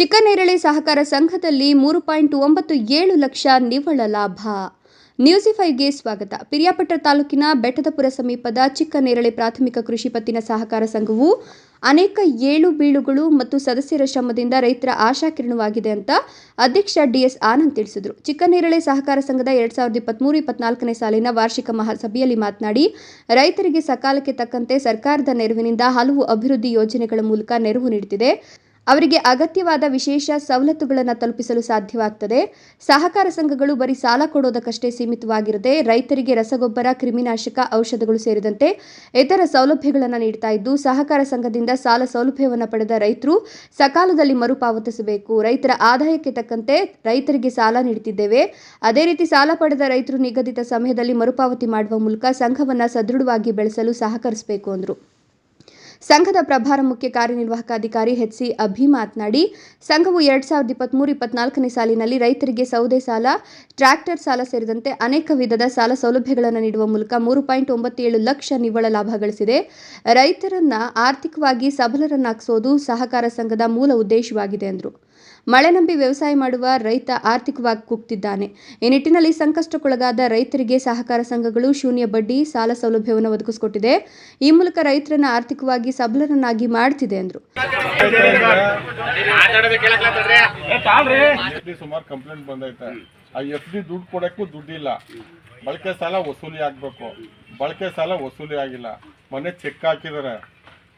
ಚಿಕ್ಕನೇರಳೆ ಸಹಕಾರ ಸಂಘದಲ್ಲಿ ಮೂರು ಪಾಯಿಂಟ್ ಒಂಬತ್ತು ಏಳು ಲಕ್ಷ ನಿವ್ವಳ ಲಾಭ. ನ್ಯೂಸಿಫೈಗೆ ಸ್ವಾಗತ. ಪಿರಿಯಾಪಟ್ಟ ತಾಲೂಕಿನ ಬೆಟ್ಟದಪುರ ಸಮೀಪದ ಚಿಕ್ಕನೇರಳೆ ಪ್ರಾಥಮಿಕ ಕೃಷಿ ಪತ್ತಿನ ಸಹಕಾರ ಸಂಘವು ಅನೇಕ ಏಳು ಬೀಳುಗಳು ಮತ್ತು ಸದಸ್ಯರ ಶ್ರಮದಿಂದ ರೈತರ ಆಶಾಕಿರಣವಾಗಿದೆ ಅಂತ ಅಧ್ಯಕ್ಷ ಡಿಎಸ್ ಆನಂದ್ ತಿಳಿಸಿದರು. ಚಿಕ್ಕನೇರಳೆ ಸಹಕಾರ ಸಂಘದ ಎರಡ್ ಸಾವಿರದ ಇಪ್ಪತ್ಮೂರು ಇಪ್ಪತ್ನಾಲ್ಕನೇ ಸಾಲಿನ ವಾರ್ಷಿಕ ಮಹಾಸಭೆಯಲ್ಲಿ ಮಾತನಾಡಿ, ರೈತರಿಗೆ ಸಕಾಲಕ್ಕೆ ತಕ್ಕಂತೆ ಸರ್ಕಾರದ ನೆರವಿನಿಂದ ಹಲವು ಅಭಿವೃದ್ಧಿ ಯೋಜನೆಗಳ ಮೂಲಕ ನೆರವು ನೀಡುತ್ತಿದೆ. ಅವರಿಗೆ ಅಗತ್ಯವಾದ ವಿಶೇಷ ಸವಲತ್ತುಗಳನ್ನು ತಲುಪಿಸಲು ಸಾಧ್ಯವಾಗ್ತದೆ. ಸಹಕಾರ ಸಂಘಗಳು ಬರೀ ಸಾಲ ಕೊಡೋದಕ್ಕಷ್ಟೇ ಸೀಮಿತವಾಗಿರದೆ ರೈತರಿಗೆ ರಸಗೊಬ್ಬರ, ಕ್ರಿಮಿನಾಶಕ, ಔಷಧಗಳು ಸೇರಿದಂತೆ ಇತರ ಸೌಲಭ್ಯಗಳನ್ನು ನೀಡ್ತಾ ಇದ್ದು, ಸಹಕಾರ ಸಂಘದಿಂದ ಸಾಲ ಸೌಲಭ್ಯವನ್ನು ಪಡೆದ ರೈತರು ಸಕಾಲದಲ್ಲಿ ಮರುಪಾವತಿಸಬೇಕು. ರೈತರ ಆದಾಯಕ್ಕೆ ತಕ್ಕಂತೆ ರೈತರಿಗೆ ಸಾಲ ನೀಡುತ್ತಿದ್ದೇವೆ. ಅದೇ ರೀತಿ ಸಾಲ ಪಡೆದ ರೈತರು ನಿಗದಿತ ಸಮಯದಲ್ಲಿ ಮರುಪಾವತಿ ಮಾಡುವ ಮೂಲಕ ಸಂಘವನ್ನು ಸದೃಢವಾಗಿ ಬೆಳೆಸಲು ಸಹಕರಿಸಬೇಕು, ಅಂದರು. ಸಂಘದ ಪ್ರಭಾರ ಮುಖ್ಯ ಕಾರ್ಯನಿರ್ವಾಹಕ ಅಧಿಕಾರಿ ಎಚ್ ಸಿ ಅಭಿ ಮಾತನಾಡಿ, ಸಂಘವು ಎರಡ್ ಸಾವಿರದ ಇಪ್ಪತ್ಮೂರು, ಇಪ್ಪತ್ನಾಲ್ಕನೇ ಸಾಲಿನಲ್ಲಿ ರೈತರಿಗೆ ಸೌದೆ ಸಾಲ, ಟ್ರ್ಯಾಕ್ಟರ್ ಸಾಲ ಸೇರಿದಂತೆ ಅನೇಕ ವಿಧದ ಸಾಲ ಸೌಲಭ್ಯಗಳನ್ನು ನೀಡುವ ಮೂಲಕ ಮೂರು ಪಾಯಿಂಟ್ ಒಂಬತ್ತೇಳು ಲಕ್ಷ ನಿವ್ವಳ ಲಾಭ ಗಳಿಸಿದೆ. ರೈತರನ್ನ ಆರ್ಥಿಕವಾಗಿ ಸಬಲರನ್ನಾಗಿಸೋದು ಸಹಕಾರ ಸಂಘದ ಮೂಲ ಉದ್ದೇಶವಾಗಿದೆ ಎಂದರು ಮಳೆ ನಂಬಿ ವ್ಯವಸಾಯ ಮಾಡುವ ರೈತ ಆರ್ಥಿಕವಾಗಿ ಕುಗ್ತಿದ್ದಾನೆ. ಈ ನಿಟ್ಟಿನಲ್ಲಿ ಸಂಕಷ್ಟಕ್ಕೊಳಗಾದ ರೈತರಿಗೆ ಸಹಕಾರ ಸಂಘಗಳು ಶೂನ್ಯ ಬಡ್ಡಿ, ಸಾಲ ಸೌಲಭ್ಯವನ್ನು ಒದಗಿಸಿಕೊಟ್ಟಿದೆ. ಈ ಮೂಲಕ ರೈತರನ್ನ ಆರ್ಥಿಕವಾಗಿ ಸಬಲರನ್ನಾಗಿ ಮಾಡ್ತಿದೆ ಎಂದರು ಸುಮಾರು ಕಂಪ್ಲೇಂಟ್ ಬಂದೈತೆ. ಆ ಎಫ್ ಡಿ ದುಡ್ಡು ಕೊಡಕ್ಕೂ ದುಡ್ಡಿಲ್ಲ. ಬಳಕೆ ಸಾಲ ವಸೂಲಿ ಆಗಬೇಕು. ಬಳಕೆ ಸಾಲ ವಸೂಲಿ ಆಗಿಲ್ಲ. ಮೊನ್ನೆ ಚೆಕ್ ಹಾಕಿದ್ದಾರೆ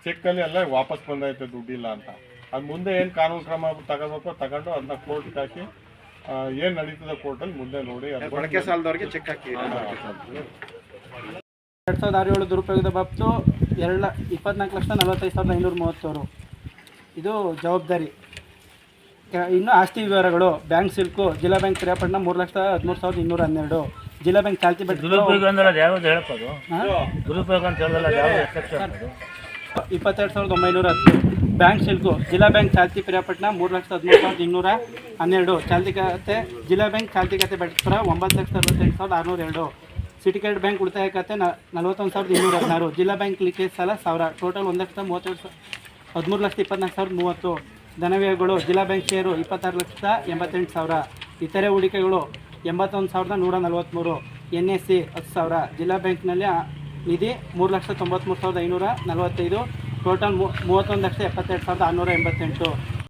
ಚೆಕ್ಕಲ್ಲಿ ಎಲ್ಲ ವಾಪಸ್ ಬಂದೈತೆ ದುಡ್ಡಿಲ್ಲ ಅಂತ. ಅದು ಮುಂದೆ ಏನು ಕಾನೂನು ಕ್ರಮ ತಗೋಬೇಕು ತಗೊಂಡು ಅದನ್ನ ಕೋರ್ಟ್ ಹಾಕಿ ಏನು ನಡೀತದೆ ಕೋರ್ಟಲ್ಲಿ ಮುಂದೆ ನೋಡಿ ಬಳಕೆ ಸಾಲದವ್ರಿಗೆ ಚೆಕ್ ಹಾಕಿ. ಎರಡು ಸಾವಿರದ ಆರು ಏಳು ದುರುಪಯೋಗದ ಬಾಬ್ತು ಎರಡು ಲ ಇಪ್ಪತ್ನಾಲ್ಕು ಲಕ್ಷ ನಲವತ್ತೈದು ಸಾವಿರದ ಐನೂರ ಮೂವತ್ತೇಳು ಇದು ಜವಾಬ್ದಾರಿ. ಇನ್ನು ಆಸ್ತಿ ವಿವರಗಳು ಬ್ಯಾಂಕ್ ಸಿಲ್ಕು ಜಿಲ್ಲಾ ಬ್ಯಾಂಕ್ ಕ್ರಿಯಾಪಟ್ಟಣ ಮೂರು ಲಕ್ಷದ ಹದಿಮೂರು ಸಾವಿರದ ಇನ್ನೂರ ಹನ್ನೆರಡು. ಜಿಲ್ಲಾ ಬ್ಯಾಂಕ್ ಚಾಲ್ತಿ ಬಟ್ ಇಪ್ಪತ್ತೆರಡು ಸಾವಿರದ ಒಂಬೈನೂರ ಹತ್ತು. ಬ್ಯಾಂಕ್ ಶಿಲ್ಕು ಜಿಲ್ಲಾ ಬ್ಯಾಂಕ್ ಚಾಲ್ತಿ ಪಿರಿಯಾಪಟ್ಟಣ ಮೂರು ಲಕ್ಷದ ಹದಿಮೂರು ಸಾವಿರದ ಇನ್ನೂರ ಹನ್ನೆರಡು. ಚಾಲ್ತಿ ಖಾತೆ, ಜಿಲ್ಲಾ ಬ್ಯಾಂಕ್ ಚಾಲ್ತಿ ಖಾತೆ ಬೆಟ್ಟಪುರ ಒಂಬತ್ತು ಲಕ್ಷದ ಅರವತ್ತೆಂಟು ಸಾವಿರದ ಆರುನೂರ ಎರಡು ಸಿಟಿಕೇಟ್ ಬ್ಯಾಂಕ್ ಉಳಿತಾಯ ಖಾತೆ ನಲವತ್ತೊಂದು ಸಾವಿರದ ಇನ್ನೂರ ಹದಿನಾರು. ಜಿಲ್ಲಾ ಬ್ಯಾಂಕ್ ಲೀಕೇಜ್ ಸಾಲ ಸಾವಿರ. ಟೋಟಲ್ ಒಂದು ಲಕ್ಷದ ಮೂವತ್ತೆರಡು ಹದಿಮೂರು ಲಕ್ಷದ ಇಪ್ಪತ್ನಾಲ್ಕು ಸಾವಿರದ ಮೂವತ್ತು. ಧನವ್ಯಯಗಳು ಜಿಲ್ಲಾ ಬ್ಯಾಂಕ್ ಷೇರು ಇಪ್ಪತ್ತಾರು ಲಕ್ಷದ ಎಂಬತ್ತೆಂಟು ಸಾವಿರ. ಇತರೆ ಹೂಡಿಕೆಗಳು ಎಂಬತ್ತೊಂದು ಸಾವಿರದ ನೂರ ನಲವತ್ತ್ಮೂರು ಎನ್ ಎಸ್ ಸಿ ಹತ್ತು ಸಾವಿರ. ಜಿಲ್ಲಾ ಬ್ಯಾಂಕ್ನಲ್ಲಿ ನಿಧಿ ಮೂರು ಲಕ್ಷದ ತೊಂಬತ್ತ್ಮೂರು ಸಾವಿರದ ಐನೂರ ನಲವತ್ತೈದು. ಟೋಟಲ್ ಮೂವತ್ತೊಂದು ಲಕ್ಷ ಎಪ್ಪತ್ತೆರಡು ಸಾವಿರದ ಆರುನೂರ ಎಂಬತ್ತೆಂಟು.